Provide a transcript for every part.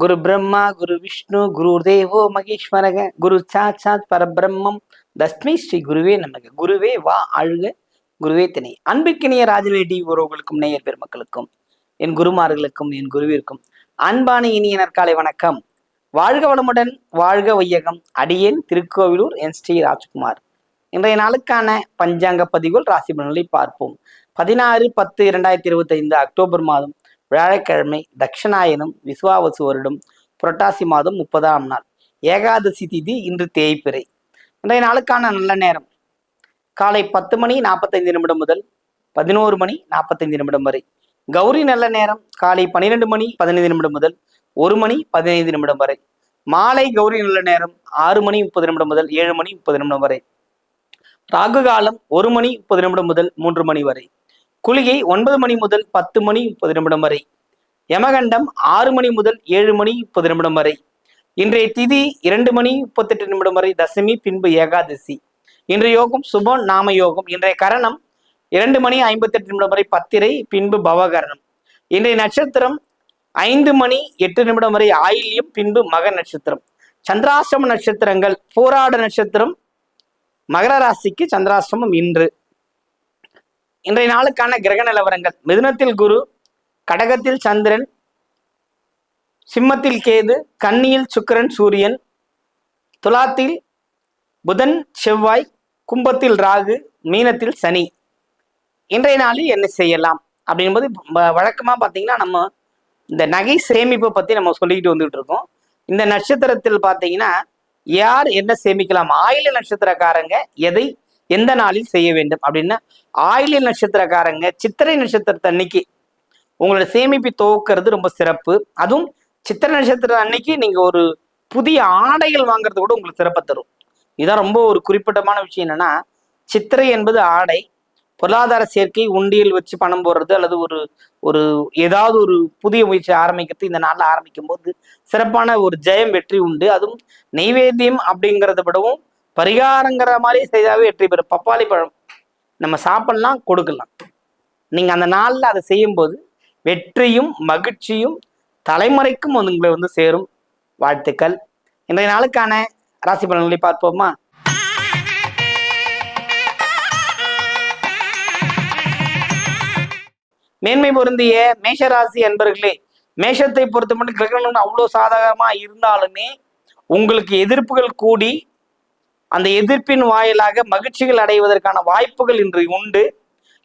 குரு பிரம்மா குரு விஷ்ணு குரு தேவோ மகேஸ்வரக குரு சாட்சாத் பரபிரம்மம் தஸ்மை ஸ்ரீ குருவே நமக. குருவே வா ஆழ்க குருவே திணை. அன்பிற்கினிய ராஜவேடி உறவுகளுக்கும் நேயர் பெருமக்களுக்கும் என் குருமார்களுக்கும் என் குருவிற்கும் அன்பான இனிய நற்காலை வணக்கம். வாழ்க வளமுடன் வாழ்க வையகம். அடியேன் திருக்கோவிலூர் என் ஸ்ரீ ராஜ்குமார். இன்றைய நாளுக்கான பஞ்சாங்க பதிவுகள் ராசி பலன்களை பார்ப்போம். பதினாறு பத்து இரண்டாயிரத்தி இருபத்தி ஐந்து அக்டோபர் மாதம் வியாழக்கிழமை தட்சிணாயனம் விஸ்வாவசு வருடம் புரட்டாசி மாதம் முப்பதாம் நாள். ஏகாதசி திதி இன்று தேய்பிறை இன்றைய நாளுக்கான நல்ல நேரம். காலை பத்து மணி நாற்பத்தைந்து நிமிடம் முதல் பதினோரு மணி நாற்பத்தைந்து நிமிடம் வரை. கௌரி நல்ல நேரம். காலை பன்னிரெண்டு மணி பதினைந்து நிமிடம் முதல் ஒரு மணி பதினைந்து நிமிடம் வரை. மாலை கௌரி நல்ல நேரம். ஆறு மணி முப்பது நிமிடம் முதல் ஏழு மணி முப்பது நிமிடம் வரை. ராகு காலம் ஒரு மணி முப்பது நிமிடம் முதல் மூன்று மணி வரை. குளிகை ஒன்பது மணி முதல் பத்து மணி முப்பது நிமிடம் வரை. யமகண்டம் ஆறு மணி முதல் ஏழு மணி முப்பது நிமிடம் வரை. இன்றைய திதி இரண்டு மணி முப்பத்தெட்டு நிமிடம் வரை தசமி பின்பு ஏகாதசி. இன்றைய யோகம் சுப நாம யோகம். இன்றைய கரணம் இரண்டு மணி ஐம்பத்தெட்டு நிமிடம் வரை பத்திரை பின்பு பவகரணம். இன்றைய நட்சத்திரம் ஐந்து மணி எட்டு நிமிடம் வரை ஆயில்யம் பின்பு மக நட்சத்திரம். சந்திராசிரம நட்சத்திரங்கள் போராட நட்சத்திரம் மகர ராசிக்கு சந்திராசிரமம் இன்று. இன்றைய நாளுக்கான கிரக நிலவரங்கள். மிதுனத்தில் குரு கடகத்தில் சந்திரன் சிம்மத்தில் கேது கன்னியில் சுக்கரன் சூரியன் துலாத்தில் புதன் செவ்வாய் கும்பத்தில் ராகு மீனத்தில் சனி. இன்றைய நாளில் என்ன செய்யலாம்? அப்படின்போது வ- வழக்கமா பார்த்தீங்கன்னா நம்ம இந்த நகை சேமிப்பை பற்றி நம்ம சொல்லிக்கிட்டு வந்துகிட்டு இருக்கோம். இந்த நட்சத்திரத்தில் பார்த்தீங்கன்னா யார் என்ன சேமிக்கலாம்? ஆயில நட்சத்திரக்காரங்க எதை எந்த நாளில் செய்ய வேண்டும் அப்படின்னா ஆயில நட்சத்திரக்காரங்க சித்திரை நட்சத்திரத்தை அன்னைக்கு உங்களோட சேமிப்பு துவக்கிறது ரொம்ப சிறப்பு. அதுவும் சித்திரை நட்சத்திரம் அன்னைக்கு நீங்க ஒரு புதிய ஆடைகள் வாங்குறது கூட உங்களுக்கு சிறப்பை தரும். இதான் ரொம்ப ஒரு குறிப்பிட்டமான விஷயம் என்னன்னா சித்திரை என்பது ஆடை. பொருளாதார சேர்க்கை உண்டியல் வச்சு பணம் போடுறது அல்லது ஒரு ஒரு ஏதாவது ஒரு புதிய முயற்சி ஆரம்பிக்கிறது இந்த நாளில் ஆரம்பிக்கும் போது சிறப்பான ஒரு ஜெயம் வெற்றி உண்டு. அதுவும் நெய்வேத்தியம் அப்படிங்கிறத விடவும் பரிகாரங்கிற மாதிரி செய்தாவே வெற்றி பெறும். பப்பாளி பழம் நம்ம சாப்பிடலாம் கொடுக்கலாம். நீங்கள் அந்த நாளில் அதை செய்யும்போது வெற்றியும் மகிழ்ச்சியும் தலைமுறைக்கும் வந்து உங்களை வந்து சேரும். வாழ்த்துக்கள். இன்றைய நாளுக்கான ராசி பலன்களை பார்ப்போமா? மேன்மை பொருந்திய மேஷராசி அன்பர்களே மேஷத்தை பொறுத்த மட்டும் கிரகணம் அவ்வளோ சாதகமாக இருந்தாலுமே உங்களுக்கு எதிர்ப்புகள் கூடி அந்த எதிர்ப்பின் வாயிலாக மகிழ்ச்சிகள் அடைவதற்கான வாய்ப்புகள் இன்று உண்டு.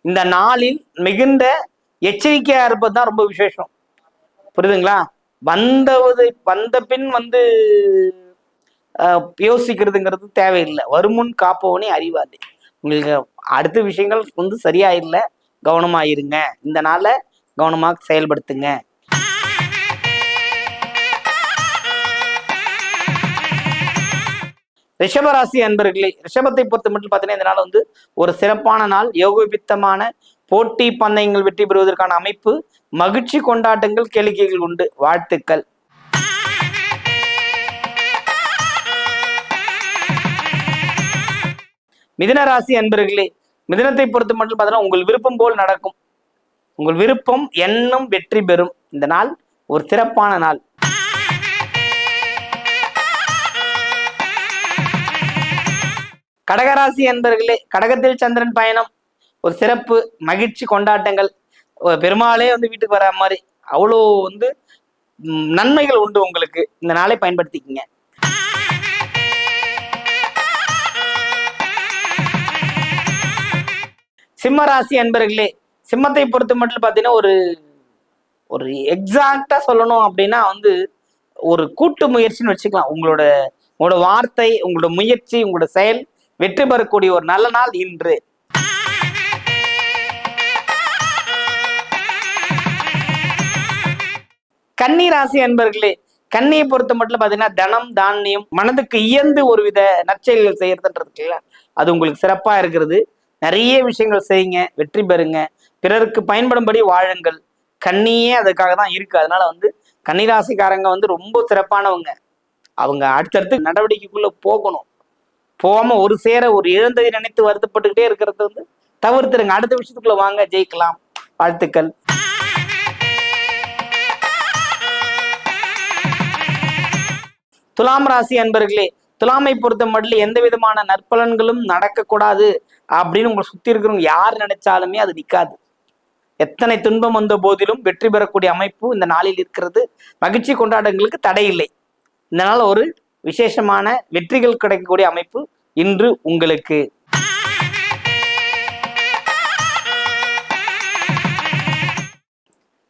இந்த நாளில் மிகுந்த எச்சரிக்கையா இருப்பது தான் ரொம்ப விசேஷம். புரியுதுங்களா? வந்தவது வந்த பின் வந்து யோசிக்கிறதுங்கிறது தேவையில்லை. வருமுன் காப்பவனே அறிவாது உங்களுக்கு அடுத்த விஷயங்கள் வந்து சரியா இல்லை. கவனமாயிருங்க இந்த நாளை கவனமாக செயல்படுத்துங்க. ரிஷபராசி அன்பர்களே ரிஷபத்தை பொறுத்த மட்டும் பார்த்தீங்கன்னா இந்த நாள் வந்து ஒரு சிறப்பான நாள். யோகபித்தமான போட்டி பந்தயங்கள் வெற்றி பெறுவதற்கான அமைப்பு மகிழ்ச்சி கொண்டாட்டங்கள் கேளிக்கைகள் உண்டு. வாழ்த்துக்கள். மிதனராசி அன்பர்களே மிதனத்தை பொறுத்த மட்டும் பார்த்தீங்கன்னா உங்கள் விருப்பம் போல் நடக்கும். உங்கள் விருப்பம் எண்ணம் வெற்றி பெறும். இந்த நாள் ஒரு சிறப்பான நாள். கடகராசி என்பர்களே கடகத்தில் சந்திரன் பயணம் ஒரு சிறப்பு மகிழ்ச்சி கொண்டாட்டங்கள். பெருமாளே வந்து வீட்டுக்கு வர மாதிரி அவ்வளோ வந்து நன்மைகள் உண்டு உங்களுக்கு. இந்த நாளை பயன்படுத்திக்கங்க. சிம்ம ராசி அன்பர்களே சிம்மத்தை பொறுத்த மட்டும் பார்த்தீங்கன்னா ஒரு ஒரு எக்ஸாக்டா சொல்லணும் அப்படின்னா வந்து ஒரு கூட்டு முயற்சின்னு வச்சுக்கலாம். உங்களோட உங்களோட வார்த்தை உங்களோட முயற்சி உங்களோட செயல் வெற்றி பெறக்கூடிய ஒரு நல்ல நாள் இன்று. கன்னி ராசி அன்பர்களே கன்னியை பொறுத்த மட்டும் பார்த்தீங்கன்னா தனம் தானியம் மனதுக்கு இயந்து ஒரு வித நற்செயல்கள் செய்யறதுன்றது அது உங்களுக்கு சிறப்பா இருக்கிறது. நிறைய விஷயங்கள் செய்யுங்க வெற்றி பெறுங்க. பிறருக்கு பயன்படும்படி வாழுங்கள். கண்ணியே அதுக்காக தான் இருக்கு. அதனால வந்து கன்னிராசிக்காரங்க வந்து ரொம்ப சிறப்பானவங்க. அவங்க அடுத்தடுத்து நடவடிக்கைக்குள்ள போகணும். போகாம ஒரு சேர ஒரு இழந்ததை நினைத்து வருத்தப்பட்டுக்கிட்டே இருக்கிறது வந்து தவிர்த்துருங்க. அடுத்த விஷயத்துக்குள்ள வாங்க. ஜெயிக்கலாம். வாழ்த்துக்கள். துலாம் ராசி அன்பர்களே துலாமை பொறுத்த மட்டும் எந்த விதமான நற்பலன்களும் நடக்கக்கூடாது அப்படின்னு உங்களை சுத்தி இருக்கிறவங்க யார் நினைச்சாலுமே அது நிற்காது எத்தனை துன்பம் வந்த போதிலும் வெற்றி பெறக்கூடிய அமைப்பு இந்த நாளில் இருக்கிறது. மகிழ்ச்சி கொண்டாட்டங்களுக்கு தடை இல்லை இதனால் ஒரு விசேஷமான வெற்றிகள் கிடைக்கக்கூடிய அமைப்பு இன்று உங்களுக்கு.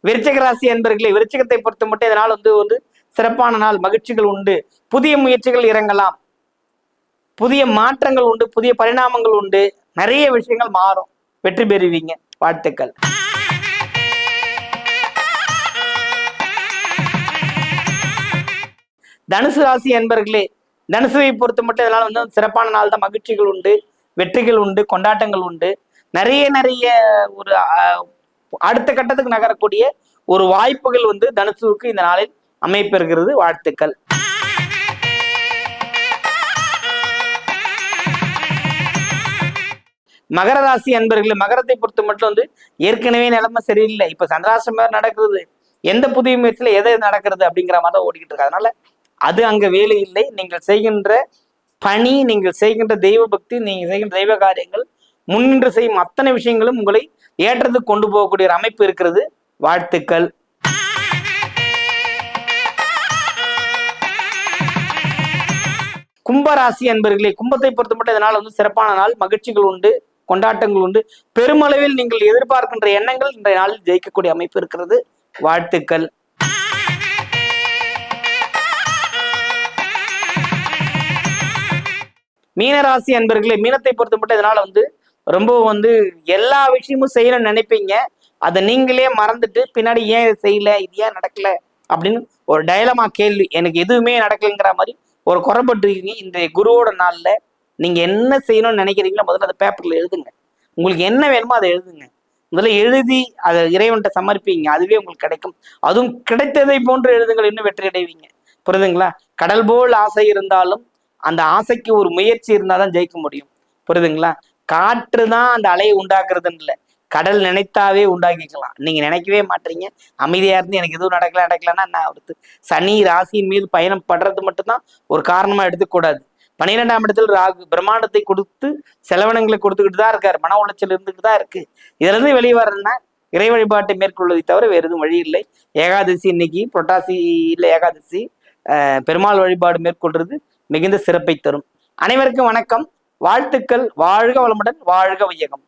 விருச்சக ராசி அன்பர்களே விருச்சகத்தை பொறுத்த மட்டும் இதனால் வந்து வந்து சிறப்பான நாள் மகிழ்ச்சிகள் உண்டு. புதிய முயற்சிகள் இறங்கலாம். புதிய மாற்றங்கள் உண்டு புதிய பரிணாமங்கள் உண்டு. நிறைய விஷயங்கள் மாறும். வெற்றி பெறுவீங்க. வாழ்த்துக்கள். தனுசு ராசி என்பர்களே தனுசுவை பொறுத்த மட்டும் இதனால் வந்து சிறப்பான நாள் தான் மகிழ்ச்சிகள் உண்டு வெற்றிகள் உண்டு கொண்டாட்டங்கள் உண்டு. நிறைய நிறைய ஒரு அடுத்த கட்டத்துக்கு நகரக்கூடிய ஒரு வாய்ப்புகள் வந்து தனுசுவுக்கு இந்த நாளில் அமைப்பெறுகிறது. வாழ்த்துக்கள். மகர ராசி அன்பர்களே மகரத்தை பொறுத்த மட்டும் வந்து ஏற்கனவே நிலைமை சரியில்லை. இப்ப சந்திராசிரமம் நடக்கிறது எந்த புதிய முயற்சியில எது நடக்கிறது அப்படிங்கிற மாதிரி தான் ஓடிக்கிட்டு இருக்கு. அதனால அது அங்க வேலை இல்லை. நீங்கள் செய்கின்ற பணி நீங்கள் செய்கின்ற தெய்வ பக்தி நீங்கள் செய்கின்ற தெய்வ காரியங்கள் முன்னின்று செய்யும் அத்தனை விஷயங்களும் உங்களை ஏற்றத்துக்கு கொண்டு போகக்கூடிய ஒரு அமைப்பு இருக்கிறது. வாழ்த்துக்கள். கும்பராசி அன்பர்களே கும்பத்தை பொறுத்த மட்டும் இதனால் வந்து சிறப்பான நாள் மகிழ்ச்சிகள் உண்டு கொண்டாட்டங்கள் உண்டு. பெருமளவில் நீங்கள் எதிர்பார்க்கின்ற எண்ணங்கள் இன்றைய நாளில் ஜெயிக்கக்கூடிய அமைப்பு இருக்கிறது. வாழ்த்துக்கள். மீனராசி அன்பர்களே மீனத்தை பொறுத்த மட்டும் இதனால வந்து ரொம்ப வந்து எல்லா விஷயமும் செய்யணும்னு நினைப்பீங்க. அதை நீங்களே மறந்துட்டு பின்னாடி ஏன் இதை செய்யல இது ஏன் நடக்கல அப்படின்னு ஒரு டயலமா கேள்வி. எனக்கு எதுவுமே நடக்கலைங்கிற மாதிரி ஒரு குறைபட்டு இருக்கீங்க. இந்த குருவோட நாளில் நீங்கள் என்ன செய்யணும்னு நினைக்கிறீங்களோ முதல்ல அதை பேப்பரில் எழுதுங்க. உங்களுக்கு என்ன வேணுமோ அதை எழுதுங்க. முதல்ல எழுதி அதை இறைவன்கிட்ட சமர்ப்பிங்க. அதுவே உங்களுக்கு கிடைக்கும். அதுவும் கிடைத்ததை போன்று எழுதுங்கள். இன்னும் வெற்றி அடைவீங்க. புரியுதுங்களா? கடல் போல் ஆசை இருந்தாலும் அந்த ஆசைக்கு ஒரு முயற்சி இருந்தால் தான் ஜெயிக்க முடியும். புரியுதுங்களா? காற்று தான் அந்த அலையை உண்டாக்குறதுன்னு இல்லை. கடல் நினைத்தாவே உண்டாக்கிக்கலாம். நீங்க நினைக்கவே மாட்டீங்க. அமைதியா இருந்து எனக்கு எதுவும் நடக்கல நடக்கலன்னா நான் அடுத்து சனி ராசியின் மீது பயணம் படுறது மட்டும்தான் ஒரு காரணமா எடுத்துக்கூடாது. பன்னிரெண்டாம் இடத்தில் ராகு பிரம்மாண்டத்தை கொடுத்து செலவினங்களை கொடுத்துக்கிட்டு தான் இருக்காரு. மன உளைச்சல் இருந்துகிட்டு தான் இருக்கு. இதுல இருந்து வெளியே வரணும்னா இறை வழிபாட்டை மேற்கொள்வதை தவிர வேறு எதுவும் வழி இல்லை. ஏகாதசி இன்னைக்கு புரட்டாசி இல்லை ஏகாதசி பெருமாள் வழிபாடு மேற்கொள்றது மிகுந்த சிறப்பை தரும். அனைவருக்கும் வணக்கம். வாழ்த்துக்கள். வாழ்க வளமுடன் வாழ்க வையகம்.